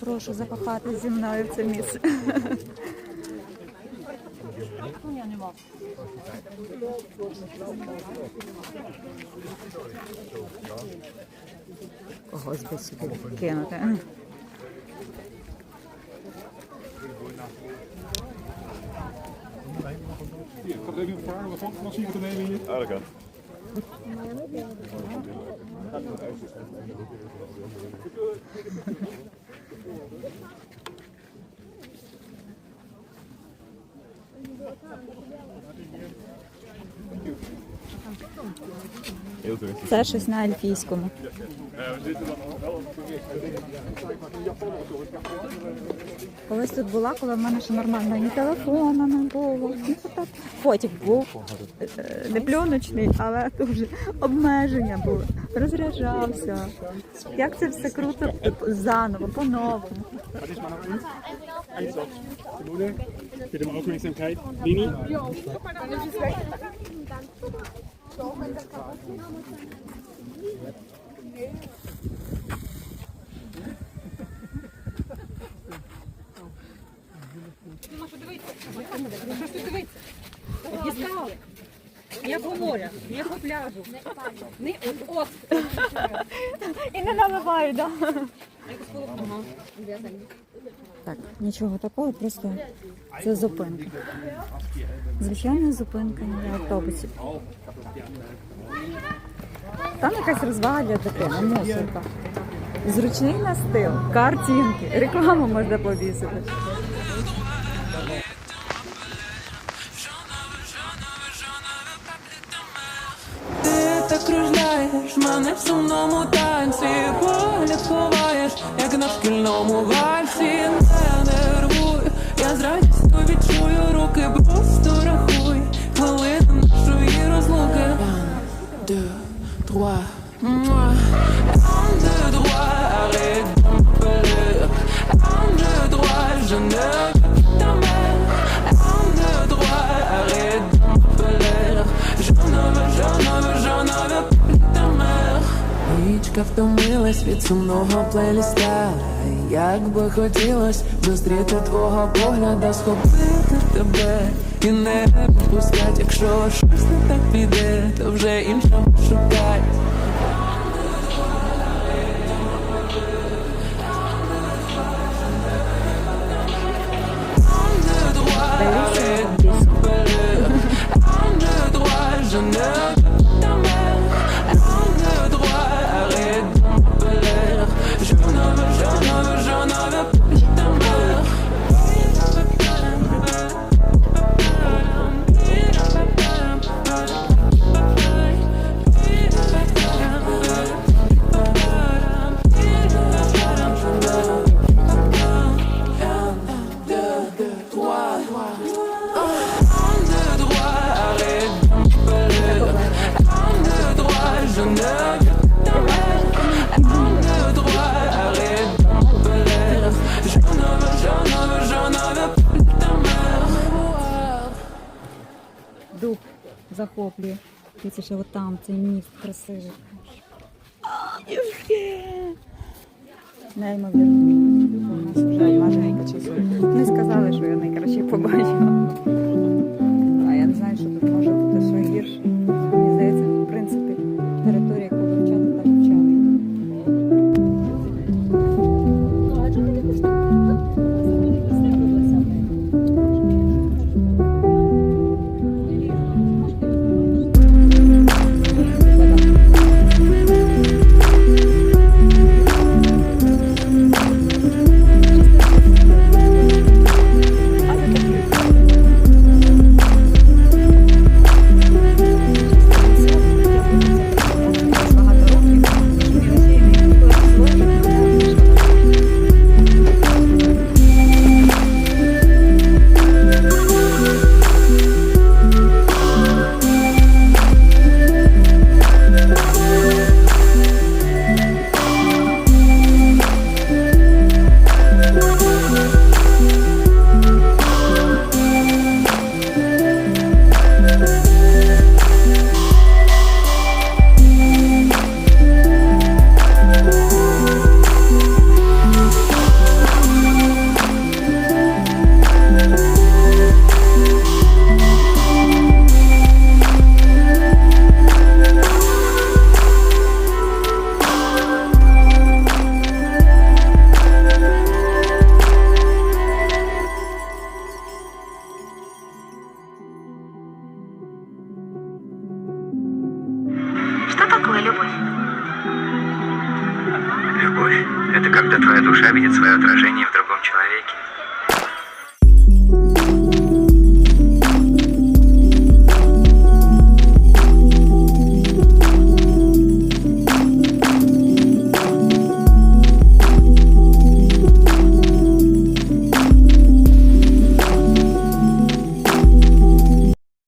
Прошу запахати зі мною в це місце. Когось би сюди кинути. Ik ga even vragen wat wat zie je te nemen hier? Ah, dat kan. Це щось на ельфійському. Колись тут була, коли в мене ще нормально ні телефона не було. Потік був е, не пленочний, але дуже обмеження були. Розряджався. Як це все круто заново, по-новому. Um. Nini? Дістали. Ніякого моря, ніякого пляжу. Не, от. І не наливаю, так? Так, нічого такого, просто це зупинка. Звичайна зупинка для автобусів. Там якась розвага для дитини, мусорка. Зручний настил, картинки, рекламу можна повісити. Кружляєш, мене в сумному танці, погляд ховаєш, як на шкільному 2, 3, moi. Arme de droit, arrête de m'appeler. Arme de droit, je ne veux ta mère. Arme de droit, arrête de m'appeler. Je ne veux, je ne veux, je ne veux plus ta mère. Річка втомилась від сумного плейліста Як би хотілось зустріти твого погляда, схопити тебе і не відпускать, якщо щось не так піде, то вже іншого шукать. Захоплює. Дивіться, що там цей міст красивий. Неймовірно. Не сказали, що я найкраще побачила. Любовь? Любовь – это когда твоя душа видит свое отражение в другом человеке.